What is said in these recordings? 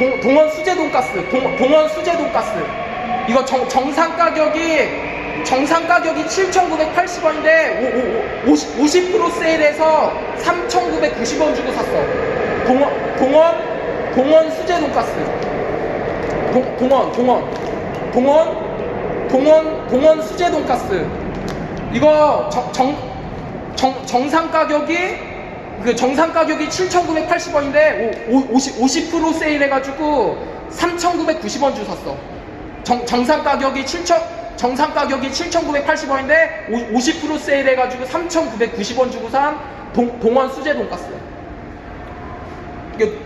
동, 동원 수제 돈가스, 동, 동원 수제 돈가스. 이거 정, 정상 가격이 정상 가격이 7,980원인데 50, 50% 세일해서 3,990원 주고 샀어. 동원 동원 동원 수제 돈가스. 동, 동원 동원 동원 동원 동원 수제 돈가스. 이거 정, 정, 정, 정상 가격이 그 정상 가격이 7,980원인데 50, 50% 세일해가지고 3,990원 주 샀어. 정, 정상 가격이 7,000 정상 가격이 7,980원인데 50% 세일해가지고 3,990원 주고 산 동, 동원 수제 돈가스.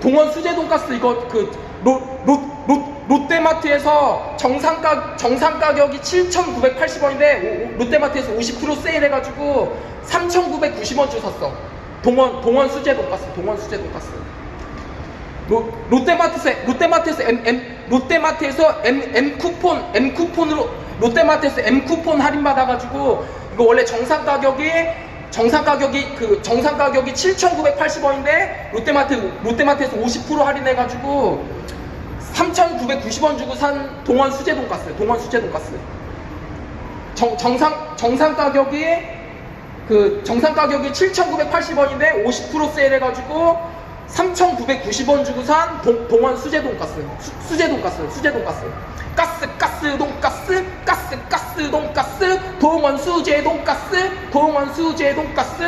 동원 수제 돈가스 이거 그 로, 로, 로, 롯데마트에서 정상 가 정상 가격이 7,980원인데 롯데마트에서 50% 세일해가지고 3,990원 주 샀어. 동원 동원 수제 돈가스 동원 수제 돈가스. 로, 롯데마트에서 롯데마트에서 M, M 롯데마트에서 M, M 쿠폰 M 쿠폰으로 롯데마트에서 M 쿠폰 할인 받아가지고 이거 원래 정상 가격이 정상 가격이 그 정상 가격이 7,980원인데 롯데마트 롯데마트에서 50% 할인해가지고 3,990원 주고 산 동원 수제 돈가스 동원 수제 돈가스 정, 정상 정상 가격이 그 정상 가격이 7,980원인데 50% 세일해가지고 3,990원 주고 산 동, 동원 수제 돈가스 수, 제 돈가스 수제 돈가스. 가스 가스 돈가스 가스 가스 돈가스 동원 수제 돈가스 동원 수제 돈가스.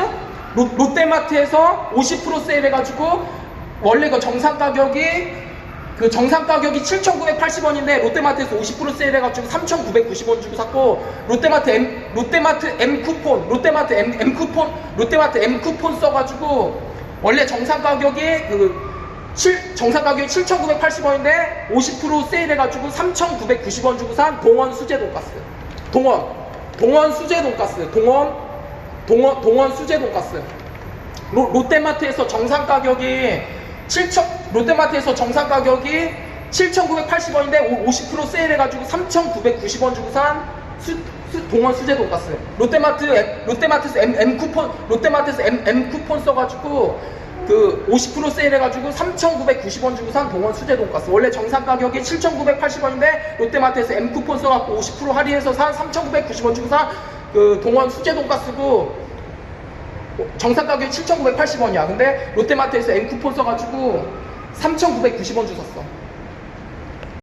롯, 롯데마트에서 50% 세일해가지고 원래 그 정상 가격이 그 정상 가격이 7,980원인데 롯데마트에서 50% 세일해가지고 3,990원 주고 샀고 롯데마트 M 롯데마트 M 쿠폰 롯데마트 M, M 쿠폰 롯데마트 M 쿠폰 써가지고 원래 정상 가격이 그 7, 정상 가격이 7,980원인데 50% 세일해가지고 3,990원 주고 산 동원 수제 돈가스. 동원. 동원 수제 돈가스. 동원 동원 동원 수제 돈가스. 로, 롯데마트에서 정상 가격이 7천 롯데마트에서 정상 가격이 7,980원인데 50% 세일해가지고 3,990원 주고 산 수, 수- 동원 수제 돈가스. 롯데마트 앱- 롯데마트에서 M, M 쿠폰 롯데마트에서 M, M 쿠폰 써가지고 그 50% 세일해가지고 3,990원 주고 산 동원 수제 돈가스. 원래 정상 가격이 7,980원인데 롯데마트에서 M 쿠폰 써갖고 50% 할인해서 산 3,990원 주고 산 그 동원 수제 돈가스고 정상 가격이 7,980원이야. 근데 롯데마트에서 M 쿠폰 써가지고 3,990원 주 샀어.